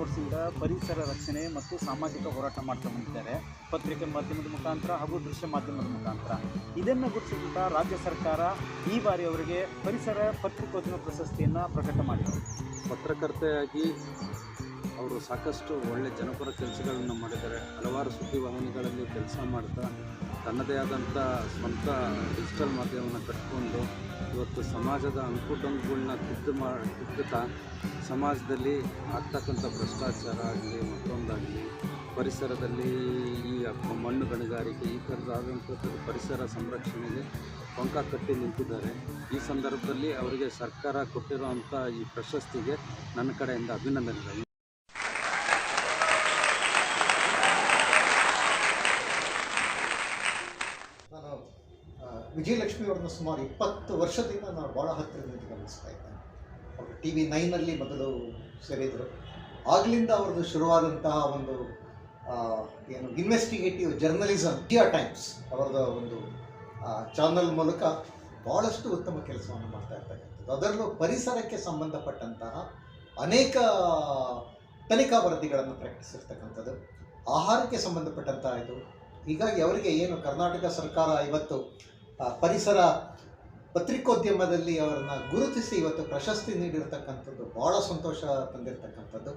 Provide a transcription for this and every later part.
ವರ್ಷದಿಂದ ಪರಿಸರ ರಕ್ಷಣೆ ಮತ್ತು ಸಾಮಾಜಿಕ ಹೋರಾಟ ಮಾಡ್ತಾ ಬಂದಿದ್ದಾರೆ. ಪತ್ರಿಕೆ ಮಾಧ್ಯಮದ ಮುಖಾಂತರ ಹಾಗೂ ದೃಶ್ಯ ಮಾಧ್ಯಮದ ಮುಖಾಂತರ. ಇದನ್ನು ಗುರುತಿಸಿದಂಥ ರಾಜ್ಯ ಸರ್ಕಾರ ಈ ಬಾರಿ ಅವರಿಗೆ ಪರಿಸರ ಪತ್ರಿಕೋದ್ಯಮ ಪ್ರಶಸ್ತಿಯನ್ನು ಪ್ರಕಟ ಮಾಡಿದೆ. ಪತ್ರಕರ್ತೆಯಾಗಿ ಅವರು ಸಾಕಷ್ಟು ಒಳ್ಳೆ ಜನಪರ ಕೆಲಸಗಳನ್ನು ಮಾಡಿದ್ದಾರೆ. ಹಲವಾರು ಸುದ್ದಿ ವಾಹಿನಿಗಳಲ್ಲಿ ಕೆಲಸ ಮಾಡ್ತಾ, ತನ್ನದೇ ಆದಂಥ ಸ್ವಂತ ಡಿಜಿಟಲ್ ಮಾಧ್ಯಮವನ್ನು ಕಟ್ಕೊಂಡು ಇವತ್ತು ಸಮಾಜದ ಅಂಕುಡೊಂಕುಗಳನ್ನ ತಿದ್ದು ಮಾ, ತಿದ್ದುತ್ತಾ, ಸಮಾಜದಲ್ಲಿ ಆಗ್ತಕ್ಕಂಥ ಭ್ರಷ್ಟಾಚಾರ ಆಗಲಿ, ಮತ್ತೊಂದಾಗಲಿ, ಪರಿಸರದಲ್ಲಿ ಈ ಮಣ್ಣು ಗಣಿಗಾರಿಕೆ, ಈ ಥರದಾದಂಥದ್ದು ಪರಿಸರ ಸಂರಕ್ಷಣೆಗೆ ಪಂಕ ಕಟ್ಟಿ ನಿಂತಿದ್ದಾರೆ. ಈ ಸಂದರ್ಭದಲ್ಲಿ ಅವರಿಗೆ ಸರ್ಕಾರ ಕೊಟ್ಟಿರುವಂಥ ಈ ಪ್ರಶಸ್ತಿಗೆ ನನ್ನ ಕಡೆಯಿಂದ ಅಭಿನಂದನೆಗಳು ನಾನು ಆ, ವಿಜಯಲಕ್ಷ್ಮಿ ಅವ್ರನ್ನ ಸುಮಾರು ಇಪ್ಪತ್ತು ವರ್ಷದಿಂದ ನಾನು ಭಾಳ ಹತ್ತಿರದಿಂದ ಗಮನಿಸ್ತಾ ಇದ್ದೇನೆ ಅವರು ಟಿ ವಿ ನೈನಲ್ಲಿ ಮೊದಲು ಸೇರಿದರು. ಆಗಲಿಂದ ಅವ್ರದ್ದು ಶುರುವಾದಂತಹ ಒಂದು ಏನು ಇನ್ವೆಸ್ಟಿಗೇಟಿವ್ ಜರ್ನಲಿಸಮ್ ಇಂಡಿಯಾ ಟೈಮ್ಸ್ ಅವರದ ಒಂದು ಚಾನಲ್ ಮೂಲಕ ಭಾಳಷ್ಟು ಉತ್ತಮ ಕೆಲಸವನ್ನು ಮಾಡ್ತಾ ಇರ್ತಕ್ಕಂಥದ್ದು. ಅದರಲ್ಲೂ ಪರಿಸರಕ್ಕೆ ಸಂಬಂಧಪಟ್ಟಂತಹ ಅನೇಕ ತನಿಖಾ ವರದಿಗಳನ್ನು ಪ್ರಕಟಿಸಿರ್ತಕ್ಕಂಥದ್ದು. ಆಹಾರಕ್ಕೆ ಸಂಬಂಧಪಟ್ಟಂತಹ ಇದು. ಹೀಗಾಗಿ ಅವರಿಗೆ ಏನು ಕರ್ನಾಟಕ ಸರ್ಕಾರ ಇವತ್ತು ಪರಿಸರ ಪತ್ರಿಕೋದ್ಯಮದಲ್ಲಿ ಅವರನ್ನು ಗುರುತಿಸಿ ಇವತ್ತು ಪ್ರಶಸ್ತಿ ನೀಡಿರ್ತಕ್ಕಂಥದ್ದು ಭಾಳ ಸಂತೋಷ ತಂದಿರತಕ್ಕಂಥದ್ದು.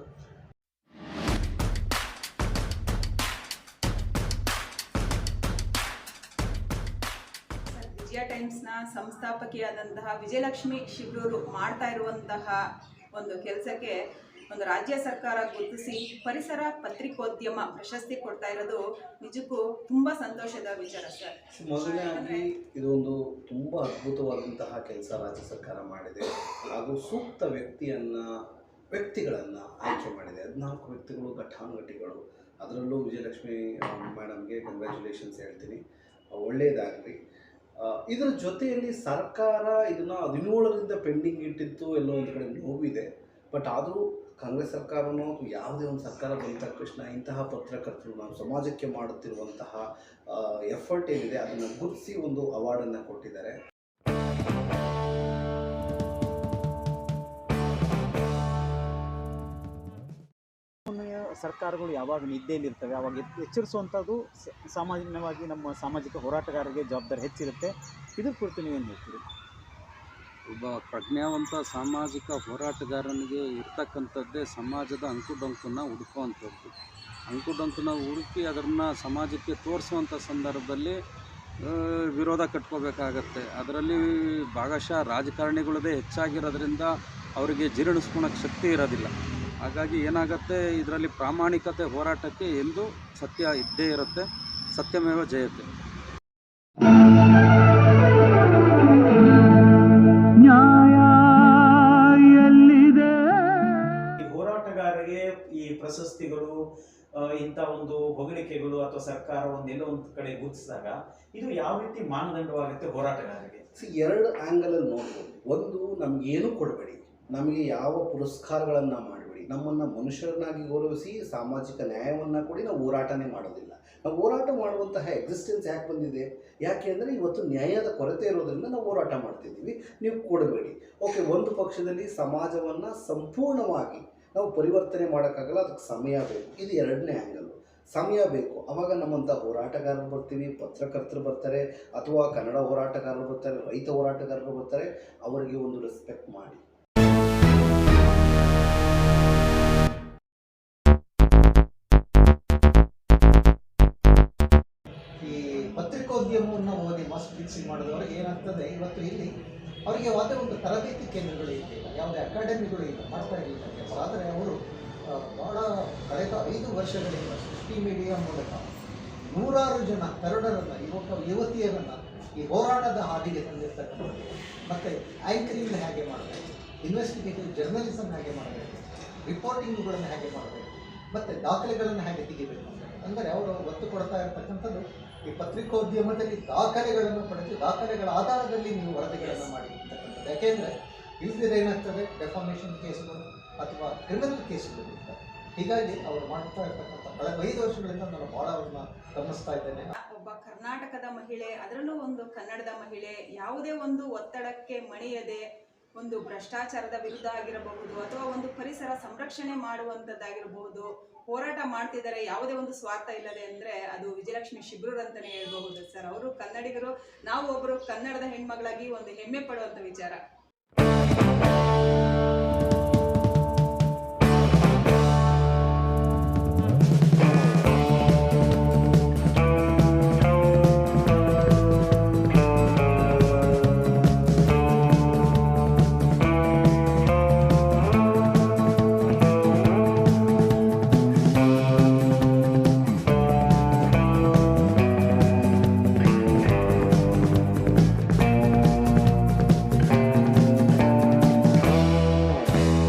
ವಿಜಯ ಟೈಮ್ಸ್ನ ಸಂಸ್ಥಾಪಕಿಯಾದಂತಹ ವಿಜಯಲಕ್ಷ್ಮಿ ಶಿಬ್ರೂರು ಮಾಡ್ತಾ ಇರುವಂತಹ ಒಂದು ಕೆಲಸಕ್ಕೆ ಒಂದು ರಾಜ್ಯ ಸರ್ಕಾರ ಗುರುತಿಸಿ ಪರಿಸರ ಪತ್ರಿಕೋದ್ಯಮ ಪ್ರಶಸ್ತಿ ಕೊಡ್ತಾ ಇರೋದು ನಿಜಕ್ಕೂ ತುಂಬಾ ಸಂತೋಷದ ವಿಚಾರ ಸರ್. ಮೊದಲನೇ ಇದೊಂದು ತುಂಬಾ ಅದ್ಭುತವಾದಂತಹ ಕೆಲಸ ರಾಜ್ಯ ಸರ್ಕಾರ ಮಾಡಿದೆ. ಹಾಗೂ ಸೂಕ್ತ ವ್ಯಕ್ತಿಯನ್ನ, ವ್ಯಕ್ತಿಗಳನ್ನ ಆಯ್ಕೆ ಮಾಡಿದೆ. ಹದಿನಾಲ್ಕು ವ್ಯಕ್ತಿಗಳು ಘಟಾನುಘಟಿಗಳು ಅದರಲ್ಲೂ ವಿಜಯಲಕ್ಷ್ಮಿ ಮೇಡಮ್ಗೆ ಕಂಗ್ರ್ಯಾಚುಲೇಷನ್ಸ್ ಹೇಳ್ತೀನಿ. ಒಳ್ಳೆಯದಾಗಲಿ ಇದರ ಜೊತೆಯಲ್ಲಿ ಸರ್ಕಾರ ಇದನ್ನು ಹದಿನೇಳರಿಂದ ಪೆಂಡಿಂಗ್ ಇಟ್ಟಿತ್ತು, ಎಲ್ಲೋ ಒಂದು ಕಡೆ ನೋವಿದೆ. ಬಟ್ ಆದರೂ ಕಾಂಗ್ರೆಸ್ ಸರ್ಕಾರನೋ ಯಾವುದೇ ಒಂದು ಸರ್ಕಾರ ಬಂದ ತಕ್ಷಣ ಇಂತಹ ಪತ್ರಕರ್ತರು ನಾವು ಸಮಾಜಕ್ಕೆ ಮಾಡುತ್ತಿರುವಂತಹ ಎಫರ್ಟ್ ಏನಿದೆ ಅದನ್ನು ಗುರುತಿಸಿ ಒಂದು ಅವಾರ್ಡನ್ನು ಕೊಟ್ಟಿದ್ದಾರೆ. ಸರ್ಕಾರಗಳು ಯಾವಾಗ ನಿದ್ದೆಯಲ್ಲಿರ್ತವೆ ಅವಾಗ ಎಚ್- ಎಚ್ಚರಿಸುವಂಥದ್ದು ಸಾಮಾನ್ಯವಾಗಿ ನಮ್ಮ ಸಾಮಾಜಿಕ ಹೋರಾಟಗಾರರಿಗೆ ಜವಾಬ್ದಾರಿ ಹೆಚ್ಚಿರುತ್ತೆ. ಇದ್ರ ಕುರಿತು ನೀವೇನು ಹೇಳ್ತೀರಿ? ಒಬ್ಬ ಪ್ರಜ್ಞಾವಂತ ಸಾಮಾಜಿಕ ಹೋರಾಟಗಾರನಿಗೆ ಇರ್ತಕ್ಕಂಥದ್ದೇ ಸಮಾಜದ ಅಂಕುಡೊಂಕನ್ನು ಹುಡುಕುವಂಥದ್ದು. ಅಂಕುಡೊಂಕನ್ನ ಹುಡುಕಿ ಅದನ್ನು ಸಮಾಜಕ್ಕೆ ತೋರಿಸುವಂಥ ಸಂದರ್ಭದಲ್ಲಿ ವಿರೋಧ ಕಟ್ಕೋಬೇಕಾಗತ್ತೆ. ಅದರಲ್ಲಿ ಭಾಗಶಃ ರಾಜಕಾರಣಿಗಳದೇ ಹೆಚ್ಚಾಗಿರೋದ್ರಿಂದ ಅವರಿಗೆ ಜೀರ್ಣಿಸ್ಕೊಳಕ್ಕೆ ಶಕ್ತಿ ಇರೋದಿಲ್ಲ. ಹಾಗಾಗಿ ಏನಾಗುತ್ತೆ, ಇದರಲ್ಲಿ ಪ್ರಾಮಾಣಿಕತೆ ಹೋರಾಟಕ್ಕೆ ಎಂದು ಸತ್ಯ ಇದ್ದೇ ಇರುತ್ತೆ, ಸತ್ಯಮೇವ ಜಯತೆ. ಪ್ರಶಸ್ತಿಗಳು ಇಂಥ ಒಂದು ಹೊಗಳಿಕೆಗಳು ಅಥವಾ ಸರ್ಕಾರ ಒಂದೆಲ್ಲೋ ಒಂದು ಕಡೆ ಗುರುತಿಸಿದಾಗ ಇದು ಯಾವ ರೀತಿ ಮಾನದಂಡವಾಗುತ್ತೆ ಹೋರಾಟಗಾರರಿಗೆ? ಎರಡು ಎರಡು ಆ್ಯಂಗಲಲ್ಲಿ ನೋಡ್ಬೋದು. ಒಂದು, ನಮಗೇನು ಕೊಡಬೇಡಿ. ನಮಗೆ ಯಾವ ಪುರಸ್ಕಾರಗಳನ್ನು ಮಾಡಬೇಡಿ. ನಮ್ಮನ್ನು ಮನುಷ್ಯರನ್ನಾಗಿ ಗೌರವಿಸಿ ಸಾಮಾಜಿಕ ನ್ಯಾಯವನ್ನು ಕೊಡಿ, ನಾವು ಹೋರಾಟನೇ ಮಾಡೋದಿಲ್ಲ. ನಾವು ಹೋರಾಟ ಮಾಡುವಂತಹ ಎಕ್ಸಿಸ್ಟೆನ್ಸ್ ಯಾಕೆ ಬಂದಿದೆ? ಯಾಕೆ ಅಂದರೆ ಇವತ್ತು ನ್ಯಾಯದ ಕೊರತೆ ಇರೋದ್ರಿಂದ ನಾವು ಹೋರಾಟ ಮಾಡ್ತಿದ್ದೀವಿ. ನೀವು ಕೊಡಬೇಡಿ. ಓಕೆ ಒಂದು ಪಕ್ಷದಲ್ಲಿ ಸಮಾಜವನ್ನು ಸಂಪೂರ್ಣವಾಗಿ ನಾವು ಪರಿವರ್ತನೆ ಮಾಡೋಕ್ಕಾಗಲ್ಲ, ಅದಕ್ಕೆ ಸಮಯ ಬೇಕು. ಇದು ಎರಡನೇ ಆ್ಯಂಗಲ್ ಸಮಯ ಬೇಕು. ಅವಾಗ ನಮ್ಮಂಥ ಹೋರಾಟಗಾರರು ಬರ್ತೀವಿ, ಪತ್ರಕರ್ತರು ಬರ್ತಾರೆ, ಅಥವಾ ಕನ್ನಡ ಹೋರಾಟಗಾರರು ಬರ್ತಾರೆ, ರೈತ ಹೋರಾಟಗಾರರು ಬರ್ತಾರೆ, ಅವರಿಗೆ ಒಂದು ರೆಸ್ಪೆಕ್ಟ್ ಮಾಡಿ. ಈ ಪತ್ರಿಕೋದ್ಯಮವನ್ನು ಓದಿ ಮಾಸ್ ಫಿಕ್ಸಿಂಗ್ ಮಾಡಿದವರಿಗೆ ಏನಾಗ್ತದೆ? ಇವತ್ತು ಇಲ್ಲಿ ಅವರಿಗೆ ಯಾವುದೇ ಒಂದು ತರಬೇತಿ ಕೇಂದ್ರಗಳು ಇರಲಿಲ್ಲ ಯಾವುದೇ ಅಕಾಡೆಮಿಗಳು ಇಲ್ಲ ಮಾಡ್ತಾ ಇರಲಿಲ್ಲ ಕೆಲಸ ಆದರೆ ಅವರು ಬಹಳ ಕಳೆದ ಐದು ವರ್ಷಗಳಿಂದ ಸೃಷ್ಟಿ ಮೀಡಿಯಾ ಮೂಲಕ ನೂರಾರು ಜನ ತರುಣರನ್ನು, ಯುವಕ, ಯುವತಿಯರನ್ನು ಈ ಹೋರಾಟದ ಹಾದಿಗೆ ತಂದಿರ್ತಕ್ಕಂಥದ್ದು. ಮತ್ತು ಆ್ಯಂಕರಿಂಗ್ ಹೇಗೆ ಮಾಡಬೇಕು ಇನ್ವೆಸ್ಟಿಗೇಟಿವ್ ಜರ್ನಲಿಸಮ್ ಹೇಗೆ ಮಾಡಬೇಕು ರಿಪೋರ್ಟಿಂಗ್ಗಳನ್ನು ಹೇಗೆ ಮಾಡಬೇಕು, ಮತ್ತು ದಾಖಲೆಗಳನ್ನು ಹೇಗೆ ತೆಗಿಬೇಕು ಅಂದರೆ ಅವರು ಒತ್ತು ಕೊಡ್ತಾ ಇರತಕ್ಕಂಥದ್ದು ಈ ಪತ್ರಿಕೋದ್ಯಮದಲ್ಲಿ ದಾಖಲೆಗಳನ್ನು ಪಡೆದು ದಾಖಲೆಗಳ ಆಧಾರದಲ್ಲಿ ನೀವು ವರದಿಗಳನ್ನು ಮಾಡಿ ಅಂತಕ್ಕಂಥದ್ದು ಯಾಕೆಂದರೆ ಇಲ್ದಿದ್ರೆ ಏನಾಗ್ತದೆ? ಡೆಫಾಮೇಷನ್ ಕೇಸುಗಳು ಅಥವಾ ಕ್ರಿಮಿನಲ್ ಕೇಸುಗಳು ಇರ್ತವೆ. ಹೀಗಾಗಿ ಅವರು ಮಾಡ್ತಾ ಇರ್ತಕ್ಕಂಥ ಕಳೆದ ಐದು ವರ್ಷಗಳಿಂದ ನಾನು ಭಾಳ ಅವ್ರನ್ನ ಗಮನಿಸ್ತಾ ಇದ್ದೇನೆ. ಒಬ್ಬ ಕರ್ನಾಟಕದ ಮಹಿಳೆ, ಅದರಲ್ಲೂ ಒಂದು ಕನ್ನಡದ ಮಹಿಳೆ, ಯಾವುದೇ ಒಂದು ಒತ್ತಡಕ್ಕೆ ಮಣಿಯದೆ ಒಂದು ಭ್ರಷ್ಟಾಚಾರದ ವಿರುದ್ಧ ಆಗಿರಬಹುದು ಅಥವಾ ಒಂದು ಪರಿಸರ ಸಂರಕ್ಷಣೆ ಮಾಡುವಂಥದ್ದಾಗಿರಬಹುದು, ಹೋರಾಟ ಮಾಡ್ತಿದ್ದಾರೆ, ಯಾವುದೇ ಒಂದು ಸ್ವಾರ್ಥ ಇಲ್ಲದೆ ಅಂದರೆ ಅದು ವಿಜಯಲಕ್ಷ್ಮಿ ಶಿಬ್ರೂರ್ ಅಂತಲೇ ಹೇಳ್ಬಹುದು ಸರ್. ಅವರು ಕನ್ನಡಿಗರು, ನಾವು ಒಬ್ಬರು ಕನ್ನಡದ ಹೆಣ್ಮಗಳಾಗಿ ಒಂದು ಹೆಮ್ಮೆ ಪಡುವಂಥ ವಿಚಾರ.